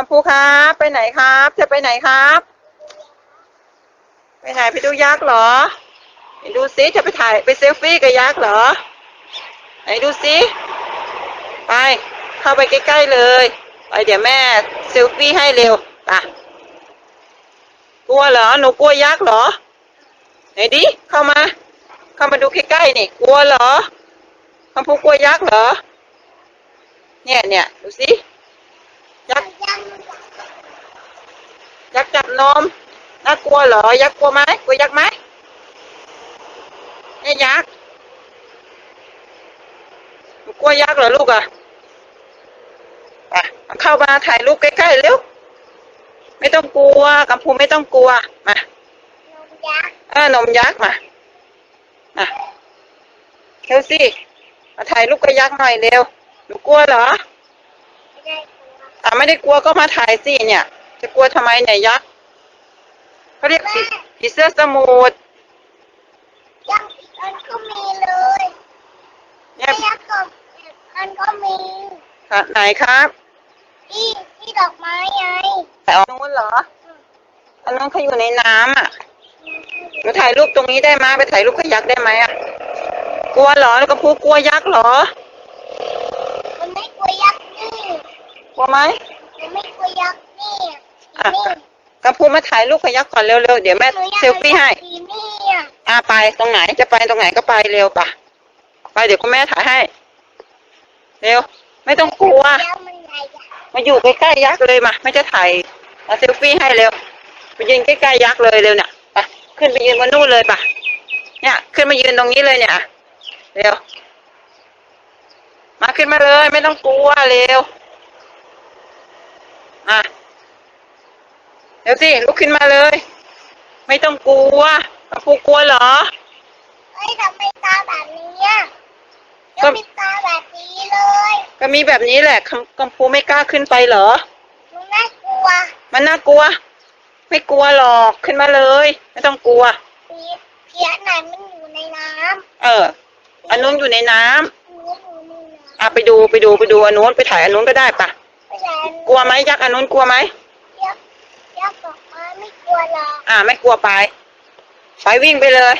กัมพูครับไปไหนครับจะไปไหนครับ ไปไหนไปดูยักษ์เหรอไหนดูซิจะไปถ่ายไปเซลฟี่กับยักษ์เหรอไหนดูซิไป เข้าไปใกล้ๆเลยไปเดี๋ยวแม่เซลฟี่ให้เร็วไปกลัวเหรอหนูกลัวยักษ์เหรอไหนดิเข้ามา เข้ามาดูใกล้ๆนี่กลัวเหรอคำพูกลัวยักษ์เหรอ เนี่ยเนี่ยดูสิ ยักษ์ ยักษ์จับ นมน่ากลัวเหรอ ยักษ์กลัวไหมกลัวยักษ์ไหมนี่ยักษ์กลัวยักษ์เหรอลูกอะเอาเข้ามาถ่ายรูปใกล้ๆเร็ว ไม่ต้องกลัวกัมพูไม่ต้องกลัว มาเออนมยักษ์มาอะเร็วสิมาถ่ายรูปกับยักษ์หน่อยเร็ว หนูกลัวเหรออะไม่ได้กลัวก็มาถ่ายสิเนี่ย จะกลัวทำไมเนี่ยยักษ์ เขาเรียกผีผีเสื้อสมุทรยักษ์มันก็มีเลยเนี่ยยักษ์กับมันก็มีค่ะไหนครับที่ที่ดอกไม้ไงแต่อันนู้นเหรออันนู้นเขาอยู่ในน้ำอะหนูถ่ายรูปตรงนี้ได้ไหมไปถ่ายรูปกับยักษ์ได้ไหมอะกลัวเหรอแล้วก็พูกลัวยักษ์เหรอมันไม่กลัวยักษ์นี่กลัวไหมมันไม่กลัวยักษ์นี่ อะนี่กัมพูมาถ่ายรูปกับยักษ์ก่อนเร็วๆ เดี๋ยวแม่หนูอยากเซลฟี่ให้สีนี่อะอ่าไปตรงไหนจะไปตรงไหนก็ไปเร็วปะไปเดี๋ยวคุณแม่ถ่ายให้ เร็ว ไม่ต้องกลัวยักษ์มันใหญ่อะมาอยู่ใกล้ๆยักษ์เลยมาไม่จะถ่ายมาเซลฟี่ให้เร็วไปยืนใกล้ๆยักษ์เลยเร็วเนี่ยไปขึ้นไปยืนบนนู่นเลยปะเนี่ย ขึ้นมายืนตรงนี้เลยเนี่ยเร็วมาขึ้นมาเลย ไม่ต้องกลัวเร็วมา เร็วสิลุกขึ้นมาเลย ไม่ต้องกลัวกระปูกลัวเหรอ เฮ้ยทำไมตาแบบนี้อะก็ ยังมีตาแบบนี้เลยก็มีแบบนี้แหละคำกัมพูไม่กล้าขึ้นไปเหรอหนูน่ากลัวมันน่ากลัว ไม่กลัวหรอกขึ้นมาเลย ไม่ต้องกลัวผีเพี้ยไหนมันอยู่ในน้เออ อันนู้นอยู่ในน้ำำหนูอยู่ในน้อะไปดูไปดูไปดูอันนู้นไปถ่ายอันนู้นก็ได้ปะำไม่ใช่กลัวไหมยักษ์อันนู้นกลัวไหม ยักษ์ยักษ์ดอกไม้ไม่กลัวหรอกอ่า ไม่กลัวไป ไปวิ่งไปเลย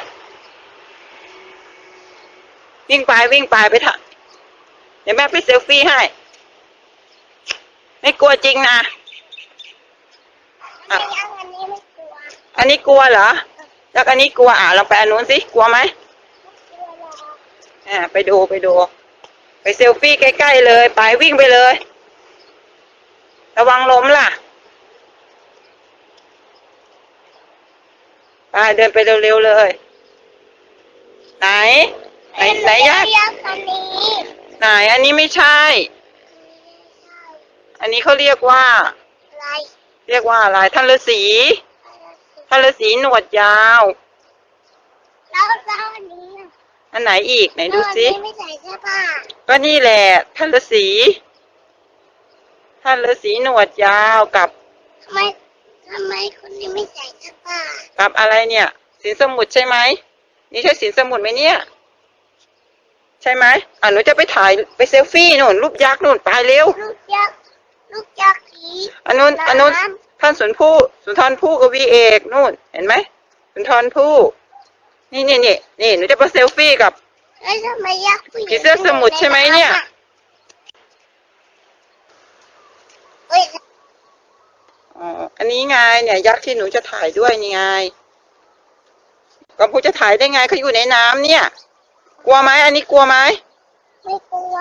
วิ่งไปวิ่งไปไปถ่ายเดี๋ยวแม่ไปเซลฟี่ให้ ไม่กลัวจริงนะทำไมยักษ์อันนี้ไม่กลัว อันนี้กลัวเหรอยักษ์อันนี้กลัวอ่าลองไปอันนู้นสิ กลัวไหมไม่กลัวหรอกอ่า ไปดูไปดู ไปเซลฟี่ใกล้ๆเลย ไปวิ่งไปเลย ระวังล้มล่ะ ไปเดินไปเร็วๆเลย ไหน ไหนไหนยักษ์ยักษ์อันนี้ ไหน อันนี้ไม่ใช่ อันนี้เขาเรียกว่า อะไรเรียกว่าอะไรท่านฤาษีท่านฤาษีหนวดยาว แล้วแล้วอันนี้อะอันไหนอีกไหนดูสิแล้วอันนี้ไม่ใส่เสื้อผ้าก็นี่แหละท่านฤาษีท่านฤาษีหนวดยาวกับ ทำไมทำไมคนนี้ไม่ใส่เสื้อ ผ้ากับอะไรเนี่ย สินสมุทรใช่ไหม นี่ใช่สินสมุทรไหมเนี่ย ใช่ไหมอะหนูจะไปถ่ายไปเซลฟี่นู่นรูปยักษ์นู่นไปเร็ว ลูกยักษ์ลูกยักษ์ผีอันนู้นอันนู้นท่านสุนผู้สุนทรภู่กับวีเอกนู่น เห็นไหมสุนทรภู่นี่นี่นี่นี่หนูจะไปเซลฟี่กับ แล้วทำไมยักษ์ผู้หญิงผีเสื้อสมุทรใช่ไหมเนี่ยเฮ้ย อันนี้ไงเนี่ยยักษ์ที่หนูจะถ่ายด้วยนี่ไงกัมพูจะถ่ายได้ไงเขาอยู่ในน้ำเนี่ย กลัวไหมอันนี้กลัวไหมไม่กลัว